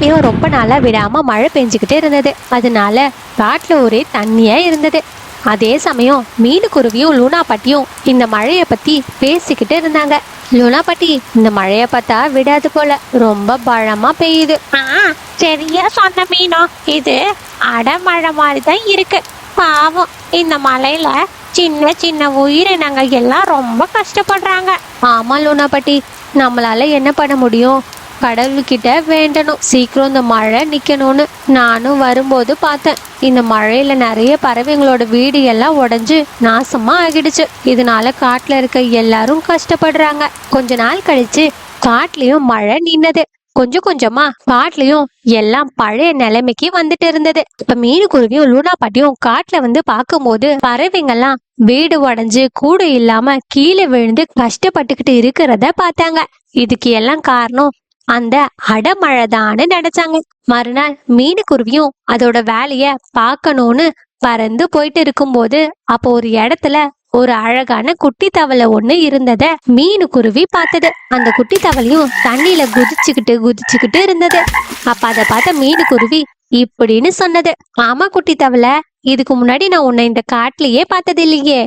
காட்டுலயும் ரொம்ப நாளா விடாம மழை பெஞ்சுக்கிட்டே இருந்தது. அதனால காட்டுல ஒரே தண்ணியா இருந்தது. அதே சமயம் மீனுக்குருவியும் லூனா பாட்டியும் இந்த மழைய பத்தி பேசிக்கிட்டு இருந்தாங்க. லூனா பாட்டி இந்த மழைய பார்த்தா விடாது போல ரொம்ப பழமா பெய்யுது. ஆ சரியா சொன்ன மீனோ இது அடமழை மாதிரி தான் இருக்கு. பாவம் இந்த மலையில சின்ன சின்ன உயிரினங்கள் எல்லாம் ரொம்ப கஷ்டப்படுறாங்க. ஆமா லூனா பாட்டி நம்மளால என்ன பண்ண முடியும்? கடவுள்கிட்ட வேண்டணும். சீக்கிரம் இந்த மழை நிக்கணும்னு நானும் வரும்போது பார்த்தேன். இந்த மழையில நிறைய பறவைங்களோட வீடு எல்லாம் உடஞ்சு நாசமா ஆகிடுச்சு. இதனால காட்டுல இருக்க எல்லாரும் கஷ்டப்படுறாங்க. கொஞ்ச நாள் கழிச்சு காட்டுலயும் மழை நின்னது. கொஞ்சம் கொஞ்சமா காட்டுலயும் எல்லாம் பழைய நிலைமைக்கு வந்துட்டு இருந்தது. இப்ப மீனுக்குருவியும் லூனா பாட்டியும் காட்டுல வந்து பார்க்கும்போது பறவைங்கெல்லாம் வீடு உடஞ்சு கூடு இல்லாம கீழே விழுந்து கஷ்டப்பட்டுக்கிட்டு இருக்கிறத பார்த்தாங்க. இதுக்கு எல்லாம் காரணம் அந்த அடமழைதான்னு நினைச்சாங்க. மறுநாள் மீனுக்குருவியும் அதோட வேலைய பார்க்கணும்னு பறந்து போயிட்டு இருக்கும்போது அப்போ ஒரு இடத்துல ஒரு அழகான குட்டி தவளை ஒண்ணு இருந்தத மீனுக்குருவி பார்த்தது. அந்த குட்டி தவளையும் தண்ணியில குதிச்சுக்கிட்டு குதிச்சுக்கிட்டு இருந்தது. அப்ப அதை பார்த்த மீனுக்குருவி இப்படின்னு சொன்னது. ஆமா குட்டி தவளை இதுக்கு முன்னாடி நான் உன்னை இந்த காட்டுலயே பார்த்தது இல்லையே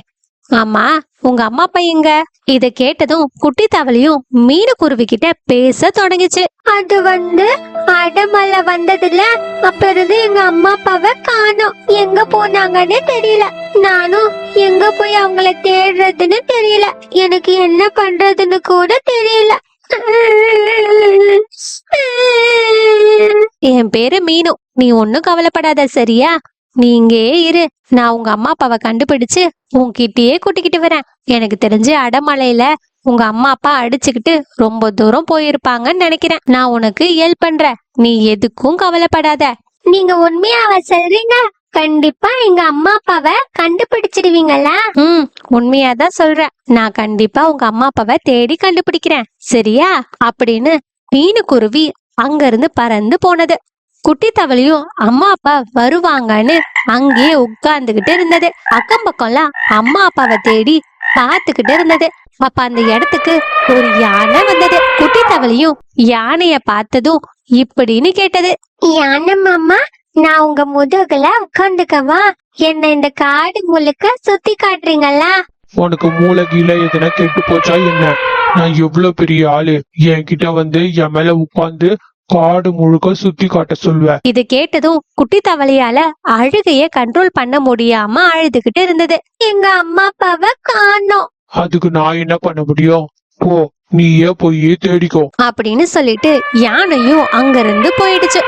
ஆமா உங்க அம்மா அப்பா எங்க? இத கேட்டதும் குட்டி தவளையும் மீனுக்குருவி கிட்ட பேச தொடங்குச்சு. அது வந்து அடமலை வந்ததுல அப்ப இருந்து எங்க அம்மா அப்பாவை காணோம். எங்க போனாங்கன்னு தெரியல. நானும் எங்க போய் அவங்கள தேடுறதுன்னு தெரியல. எனக்கு என்ன பண்றதுன்னு கூட தெரியல. என் பேரு மீனு. நீ ஒன்னும் கவலைப்படாத சரியா? நீ இங்கேயே இரு. நான் உங்க அம்மா அப்பாவை கண்டுபிடிச்சு உன்கிட்டயே கூட்டிக்கிட்டு வரேன். எனக்கு தெரிஞ்சு அடமலையில உங்க அம்மா அப்பா அடிச்சுக்கிட்டு ரொம்ப தூரம் போயிருப்பாங்கன்னு நினைக்கிறேன். நான் உனக்கு ஹெல்ப் பண்றேன். நீ எதுக்கும் கவலைப்படாத. நீங்க உண்மையாவ சொல்றீங்க? கண்டிப்பா எங்க அம்மா அப்பாவை கண்டுபிடிச்சிடுவீங்களா? ம் உண்மையாதான் சொல்றேன். நான் கண்டிப்பா உங்க அம்மா அப்பாவை தேடி கண்டுபிடிக்கிறேன். சரியா? அப்படின்னு மீனுக்குருவி அங்க இருந்து பறந்து போனது. குட்டி தவளையும் அம்மா அப்பா வருவாங்கன்னு அங்கேயே உட்கார்ந்துகிட்டு இருந்தது. அக்கம் பக்கம்லாம் அம்மா அப்பாவை தேடி பார்த்துக்கிட்டு இருந்தது. அப்ப அந்த இடத்துக்கு ஒரு யானை வந்தது. குட்டி தவளையும் யானைய பார்த்ததும் இப்படின்னு கேட்டது. யானை மாமா நான் உங்க முதுகுல உட்காந்துக்கவா என்ன இந்த காடு முழுக்க சுத்தி காட்டுறீங்களா? உனக்கு மூளை கீழே எதுனா கெட்டு போச்சா என்ன? நான் எவ்வளவு பெரிய ஆளு. என்கிட்ட வந்து என் மேல உட்கார்ந்து காடு முழுக்க சுத்தி காட்ட சொல்லுவ. இது கேட்டதும் குட்டி தவளையால அழுகைய கண்ட்ரோல் பண்ண முடியாம அழுதுகிட்டு இருந்தது. எங்க அம்மா அப்பாவை காணோம். அதுக்கு நான் என்ன பண்ண முடியும்? போ நீயே போய் தேடிக்கோ. அப்படின்னு சொல்லிட்டு யானையும் அங்கிருந்து போயிடுச்சு.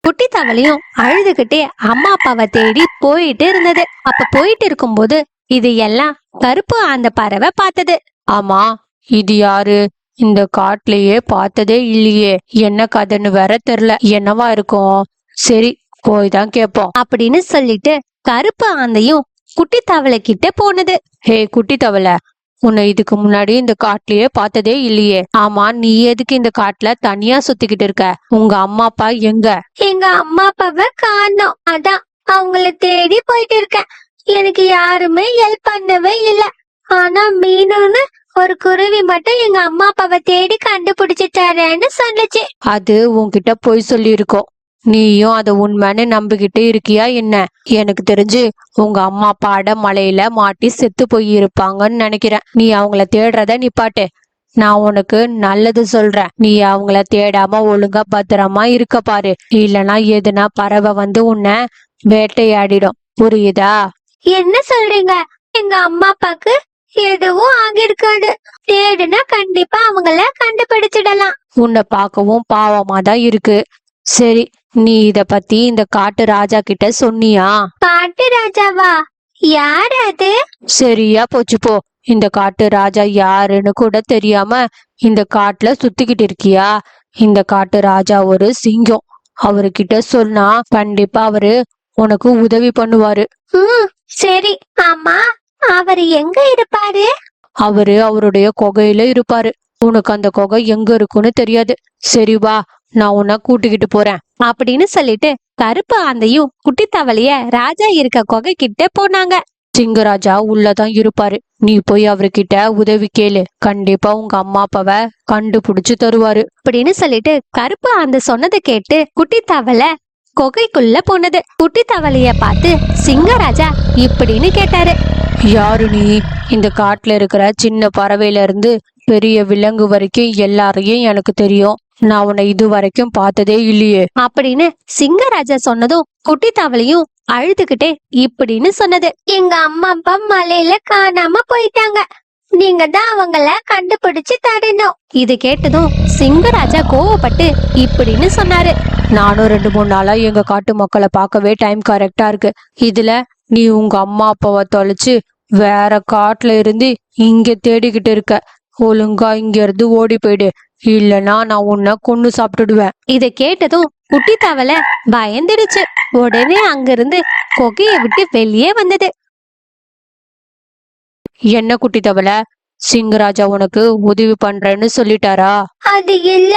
குட்டி தவளையும் அழுதுகிட்டே அம்மா அப்பாவை தேடி போயிட்டு இருந்தது. அப்ப போயிட்டு இருக்கும்போது இது எல்லாம் கருப்பு அந்த பறவை பார்த்தது. ஆமா இது யாரு? இந்த காட்டுலயே பார்த்ததே இல்லையே. என்ன கதைன்னு வேற தெரியல. என்னவா இருக்கும்? சரி போய் தான் கேட்போம். அப்படின்னு சொல்லிட்டு கருப்பு ஆந்தையும் குட்டி தவளை கிட்ட போனது. ஹே குட்டி தவளை உன்னை இதுக்கு முன்னாடி இந்த காட்டுலயே பார்த்ததே இல்லையே. ஆமா நீ எதுக்கு இந்த காட்டுல தனியா சுத்திக்கிட்டு இருக்க? உங்க அம்மா அப்பா எங்க? எங்க அம்மா அப்பாவை காணோம். அதான் அவங்கள தேடி போயிட்டு இருக்கேன். எனக்கு யாருமே ஹெல்ப் பண்ணவே இல்ல. ஆனா மீனுன்னு ஒரு குருவி மட்டும் எங்க அம்மா அப்பாவை தேடி கண்டுபிடிச்சு தரேன்னு சொல்லுச்சு. அது உன்கிட்ட போய் சொல்லி இருக்கோம் நீயும் அதை உண்மைன்னு நம்பிக்கிட்டு இருக்கியா என்ன? எனக்கு தெரிஞ்சு உங்க அம்மா அப்பா மலையில மாட்டி செத்து போய் இருப்பாங்கன்னு நினைக்கிறேன். நீ அவங்கள தேடுறத நிப்பாட்டு நான் உனக்கு நல்லது சொல்றேன். நீ அவங்கள தேடாம ஒழுங்கா பத்திரமா இருக்க பாரு. இல்லனா எதுனா பறவை வந்து உன்னை வேட்டையாடிடும். புரியுதா? என்ன சொல்றீங்க? எங்க அம்மா அப்பாக்கு எதுவும் ஆகிருக்காது தேடுனா கண்டிப்பா அவங்கள கண்டுபிடிச்சிடலாம். உன்னை பார்க்கவும் பாவமா தான் இருக்கு. சரி நீ இத பத்தி இந்த காட்டு ராஜா கிட்ட சொன்னியா? காட்டு ராஜாவா? யார் அது? சரியா போச்சு போ. இந்த காட்டு ராஜா யாருன்னு கூட தெரியாம இந்த காட்டுல சுத்திக்கிட்டு இருக்கியா? இந்த காட்டு ராஜா ஒரு சிங்கம். அவர்கிட்ட சொன்னா கண்டிப்பா அவரு உனக்கு உதவி பண்ணுவாரு. சரி. ஆமா. அவர் எங்க இருப்பாரு? அவரு அவருடைய குகையில இருப்பாரு. உனக்கு அந்த குகை எங்க இருக்குன்னு தெரியாது. சரி வா நான் உன்னை கூட்டிக்கிட்டு போறேன். அப்படின்னு சொல்லிட்டு கருப்பு ஆந்தையும் குட்டி தவளைய ராஜா இருக்க குகை கிட்ட போனாங்க. சிங்கராஜா உள்ளதான் இருப்பாரு. நீ போய் அவர்கிட்ட உதவி கேளு. கண்டிப்பா உங்க அம்மா அப்பாவை கண்டுபிடிச்சு தருவாரு. அப்படின்னு சொல்லிட்டு கருப்பு அந்த சொன்னதை கேட்டு குட்டி தவளை குகைக்குள்ள போனது. குட்டி தவளைய பார்த்து சிங்கராஜா இப்படின்னு கேட்டாரு. யாரு நீ இந்த காட்டுல இருக்கிற சின்ன பறவையில இருந்து பெரிய விலங்கு வரைக்கும் எல்லாரையும் எனக்கு தெரியும். நான் உன்னை இது வரைக்கும் பார்த்ததே இல்லையே. அப்படின்னு சிங்கராஜா சொன்னதும் குட்டி தவளையும் அழுதுகிட்டே இப்படின்னு சொன்னது. எங்க அம்மா அப்பா மலையில காணாம போயிட்டாங்க. நீங்க தான் அவங்கள கண்டுபிடிச்சு தரணும். இது கேட்டதும் சிங்கராஜா கோவப்பட்டு இப்படின்னு சொன்னாரு. நானும் ரெண்டு மூணு நாளா எங்க காட்டு மக்களை பார்க்கவே டைம் கரெக்டா இருக்கு. இதுல நீ உங்க அம்மா அப்பாவை தொலைச்சு வேற காட்டுல இருந்து இங்க தேடிக்கிட்டு இருக்க. ஒழுங்கா இங்க இருந்து ஓடி போயிடு. இல்லனா நான் உன்னை கொன்னு சாப்பிட்டுடுவேன். இத கேட்டதும் குட்டி தவளை பயந்துடுச்சு. உடனே அங்கிருந்து குகையை விட்டு வெளியே வந்தது. என்ன குட்டி தவளை? சிங்கராஜா உனக்கு உதவி பண்றேன்னு சொல்லிட்டாரா? அது இல்ல.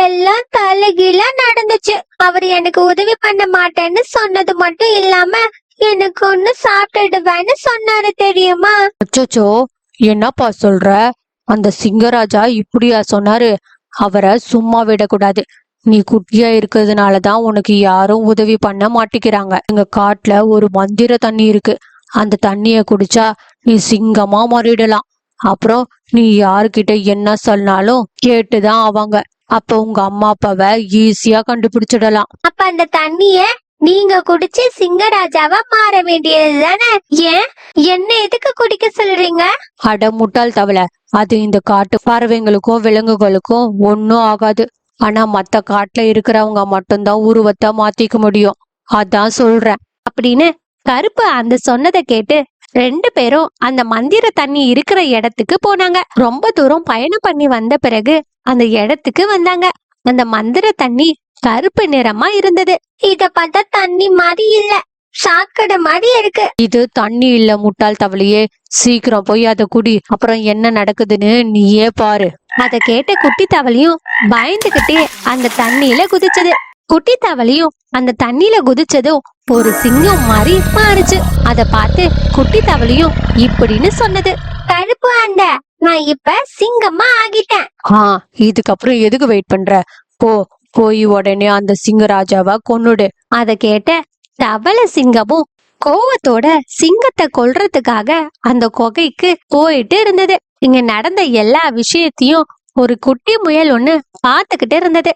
எல்லாம் தலைகீழா நடந்துச்சு. அவர் எனக்கு உதவி பண்ண மாட்டேன்னு சொன்னது மட்டும் இல்லாம எனக்கு ஒண்ணு சாப்பிட்டுடுவேன்னு சொன்னாரு தெரியுமா? அச்சோச்சோ என்னப்பா சொல்ற? அந்த சிங்கராஜா இப்படியா சொன்னாரு? அவரை சும்மா விடக்கூடாது. நீ குட்டியா இருக்கிறதுனாலதான் உனக்கு யாரும் உதவி பண்ண மாட்டேங்கிறாங்க. எங்க காட்டுல ஒரு மந்திர தண்ணி இருக்கு. அந்த தண்ணிய குடிச்சா நீ சிங்கமா மாறிடலாம். அப்புறம் நீ யாருக்கிட்ட என்ன சொன்னாலும் கேட்டுதான் அவங்க அப்ப உங்க அம்மா அப்பாவை ஈஸியா கண்டுபிடிச்சிடலாம். அப்ப அந்த தண்ணிய நீங்க குடிச்சு சிங்கராஜாவா மாற வேண்டியது தானே? ஏன்? என்ன எதுக்கு குடிக்க சொல்றீங்க? அட முட்டாள் தவளை. அது இந்த காட்டு பறவைங்களுக்கும் விலங்குகளுக்கும் ஒன்னும் ஆகாது. ஆனா மத்த காட்டுல இருக்கிறவங்க மட்டும்தான் உருவத்தை மாத்திக்க முடியும். அதான் சொல்றேன். அப்படின்னு கருப்பு அந்த சொன்னதை கேட்டு ரெண்டு பேரும் அந்த மந்திர தண்ணி இருக்கிற இடத்துக்கு போனாங்க. ரொம்ப தூரம் பயணம் பண்ணி வந்த பிறகு அந்த இடத்துக்கு வந்தாங்க. அந்த மந்திர தண்ணி கருப்பு நிறமா இருந்தது. இத பார்த்தா தண்ணி மாதிரி இல்ல. சாக்கடை மாதிரி இருக்கு. இது தண்ணி இல்ல முட்டாள் தவளையே. சீக்கிரம் போய் அதை குடி. அப்புறம் என்ன நடக்குதுன்னு நீயே பாரு. அத கேட்ட குட்டி தவளையும் பயந்துகிட்டே அந்த தண்ணியில குதிச்சது. குட்டி தவளையும் அந்த தண்ணியில குதிச்சதும் ஒரு சிங்கம் மாதிரி மாறுச்சு. அத பார்த்து குட்டி தவளையும் இப்படின்னு சொன்னது. கருப்பு ஆண்ட நான் இப்ப சிங்கமா ஆகிட்டேன். ஆ இதுக்கப்புறம் எதுக்கு வெயிட் பண்ற? போ போய் உடனே அந்த சிங்கராஜாவை கொன்னுடு. அத கேட்ட தவள சிங்கமும் கோவத்தோட சிங்கத்தை கொல்றதுக்காக அந்த குகைக்கு போயிட்டு இருந்தது. இங்க நடந்த எல்லா விஷயத்தையும் ஒரு குட்டி முயல் ஒண்ணு பாத்துக்கிட்டு இருந்தது.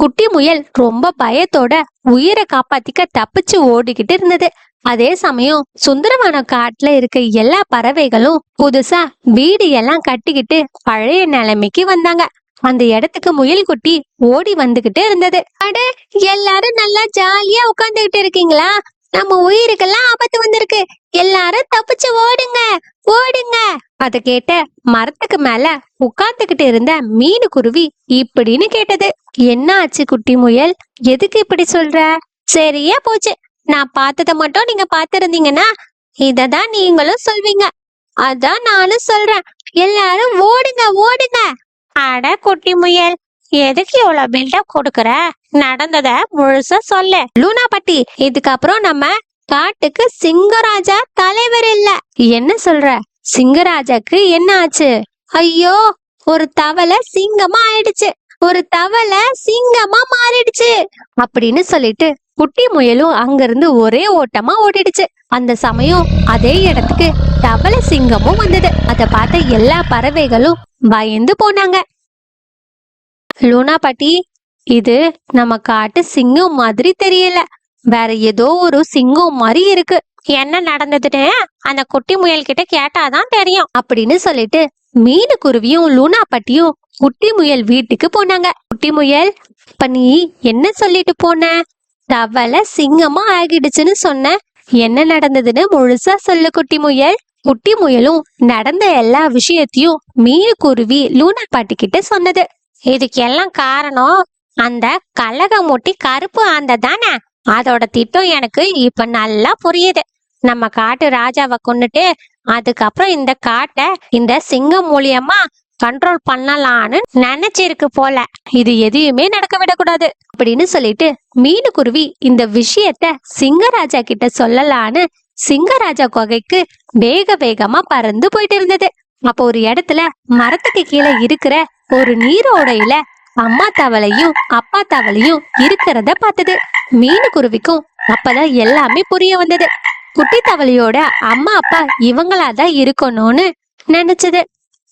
குட்டி முயல் ரொம்ப பயத்தோட உயிரை காப்பாத்திக்க தப்பிச்சு ஓடிக்கிட்டு இருந்தது. அதே சமயம் சுந்தரவன காட்டுல இருக்க எல்லா பறவைகளும் புதுசா வீடு எல்லாம் கட்டிக்கிட்டு பழைய நிலைமைக்கு வந்தாங்க. அந்த இடத்துக்கு முயல் குட்டி ஓடி வந்துகிட்டு இருந்தது. அட எல்லாரும் நல்லா ஜாலியா உட்கார்ந்துகிட்டு இருக்கீங்களா? நம்ம உயிருக்கெல்லாம் ஆபத்து வந்திருக்கு. எல்லாரும் தப்பிச்சு ஓடுங்க ஓடுங்க. அத கேட்ட மரத்துக்கு மேல உட்கார்ந்துகிட்டு இருந்த மீனு குருவி இப்படின்னு கேட்டது. என்ன ஆச்சு குட்டி முயல்? எதுக்கு இப்படி சொல்ற? சரியா போச்சு. நான் பார்த்தத மட்டும் நீங்க பார்த்திருந்தீங்கன்னா இததான் நீங்களும் சொல்வீங்க. அதான் நானும் சொல்றேன். எல்லாரும் ஓடுங்க ஓடுங்க. அட குட்டி முயல் எதுக்கு இவ்வளவு பில்டப் கொடுக்கற? நடந்தத முழுசா சொல்லு. லூனா பட்டி இதுக்கப்புறம் நம்ம காட்டுக்கு சிங்கராஜா தலைவர் இல்ல. என்ன சொல்ற? சிங்கராஜாக்கு என்ன ஆச்சு? ஐயோ ஒரு தவளை சிங்கமா ஆயிடுச்சு. ஒரு தவளை சிங்கமா மாறிடுச்சு. அப்படின்னு சொல்லிட்டு குட்டி முயலும் அங்கிருந்து ஒரே ஓட்டமா ஓடிடுச்சு. அந்த சமயம் அதே இடத்துக்கு தவளை சிங்கமும் வந்தது. அதை பார்த்த எல்லா பறவைகளும் பயந்து போனாங்க. லூனா பாட்டி இது நம்ம காட்டு சிங்கம் மாதிரி தெரியல. வேற ஏதோ ஒரு சிங்கம் மாதிரி இருக்கு. என்ன நடந்ததுன்னு அந்த குட்டி முயல் கிட்ட கேட்டாதான் தெரியும் அப்படின்னு சொல்லிட்டு மீனு குருவியும் லூனா பட்டியும் குட்டி முயல் வீட்டுக்கு போனாங்க. குட்டி முயல் இப்ப நீ என்ன சொல்லிட்டு போன? தவளை சிங்கமா ஆகிடுச்சுன்னு சொன்ன. என்ன நடந்ததுன்னு முழுசா சொல்லு குட்டி முயல். குட்டி முயலும் நடந்த எல்லா விஷயத்தையும் மீனு குருவி லூனா பாட்டி கிட்ட சொன்னது. இதுக்கு எல்லாம் காரணம் அந்த கலகமுட்டி கருப்பு ஆந்த தானே? அதோட திட்டம் எனக்கு இப்ப நல்லா புரியுது. நம்ம காட்டு ராஜாவை கொன்னுட்டு அதுக்கப்புறம் இந்த காட்டை இந்த சிங்கம் மூலியமா கண்ட்ரோல் பண்ணலான்னு நினைச்சிருக்கு போல. இது எதையுமே நடக்க விடக்கூடாது அப்படின்னு சொல்லிட்டு மீனு குருவி இந்த விஷயத்த சிங்கராஜா கிட்ட சொல்லலான்னு சிங்கராஜா குகைக்கு வேக வேகமா பறந்து போயிட்டு இருந்தது. அப்போ ஒரு இடத்துல மரத்துக்கு கீழே இருக்கிற ஒரு நீரோடையில அம்மா தவளையும் அப்பா தவளையும் இருக்கிறத பார்த்தது. மீன் குருவிக்கும் அப்பதான் எல்லாமே புரிய வந்தது. குட்டி தவளையோட அம்மா அப்பா இவங்களாதான் இருக்கணும்னு நினைச்சது.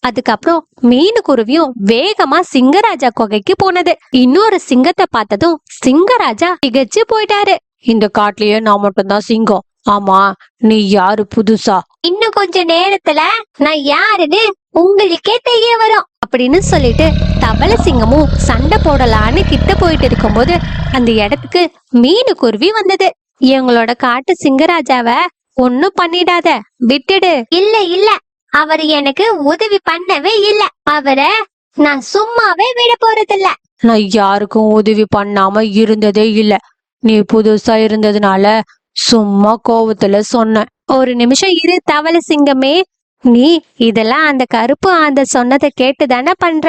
அதுக்கப்புறம் மீன் குருவியும் வேகமா சிங்கராஜா குகைக்கு போனது. இன்னொரு சிங்கத்தை பார்த்ததும் சிங்கராஜா திகச்சு போயிட்டாரு. இந்த காட்டுலயே நான் மட்டும்தான் சிங்கம். ஆமா நீ யாரு புதுசா? இன்னும் கொஞ்ச நேரத்துல நான் யாருன்னு உங்களுக்கே தெரிய வரும். அப்படின்னு சொல்லிட்டு தவள சிங்கமும் சண்டை போடலான்னு கிட்ட போயிட்டு இருக்கும்போது அந்த இடத்துக்கு மீனு குருவி வந்தது. எங்களோட காட்டு சிங்கராஜாவ ஒன்னும் பண்ணிடாத. விட்டுடு. இல்ல இல்ல. அவர் எனக்கு உதவி பண்ணவே இல்ல. அவரை நான் சும்மாவே விட போறதில்ல. நான் யாருக்கும் உதவி பண்ணாம இருந்ததே இல்ல. நீ புதுசா இருந்ததுனால சும்மா கோவத்துல சொன்னேன் ஒரு நிமிஷம் இரு தவள சிங்கமே நீ இதெல்லாம் அந்த கருப்பு ஆந்த சொன்னதை கேட்டு தானே பண்ற?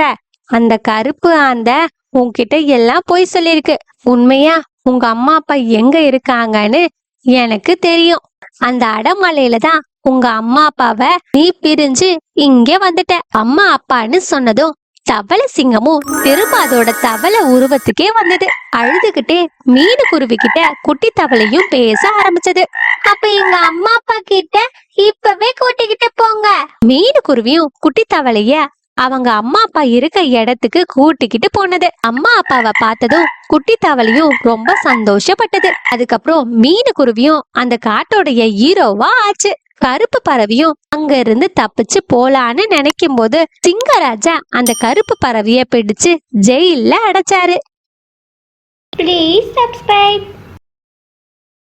அந்த கருப்பு ஆந்த உன்கிட்ட எல்லாம் போய் சொல்லிருக்கு உண்மையா உங்க அம்மா அப்பா எங்க இருக்காங்கன்னு எனக்கு தெரியும். அந்த அடமலையில தான் உங்க அம்மா அப்பாவை நீ பிரிஞ்சு இங்கே வந்துட்ட. அம்மா அப்பான்னு சொன்னதும் தவள சிங்கமும் திரும்ப அதோட தவளை உருவத்துக்கே வந்தது. அழுதுகிட்டே மீனு குருவி கிட்ட குட்டி தவளையும் பேச ஆரம்பிச்சது. அப்ப எங்க அம்மா அப்பா கிட்ட இப்பவே கூட்டிக்கிட்டு போங்க. மீனு குருவியும் குட்டி தவளைய அவங்க அம்மா அப்பா இருக்க இடத்துக்கு கூட்டிக்கிட்டு போனது. அம்மா அப்பாவை பார்த்ததும் குட்டி தவளையும் ரொம்ப சந்தோஷப்பட்டது. அதுக்கப்புறம் மீன் குருவியும் அந்த காட்டோடைய ஹீரோவா ஆச்சு. கருப்பு பறவையும் அங்க இருந்து தப்பிச்சு போலான்னு நினைக்கும் போது சிங்கராஜா அந்த கருப்பு பறவைய பிடிச்சு ஜெயில்ல அடைச்சாரு. Please subscribe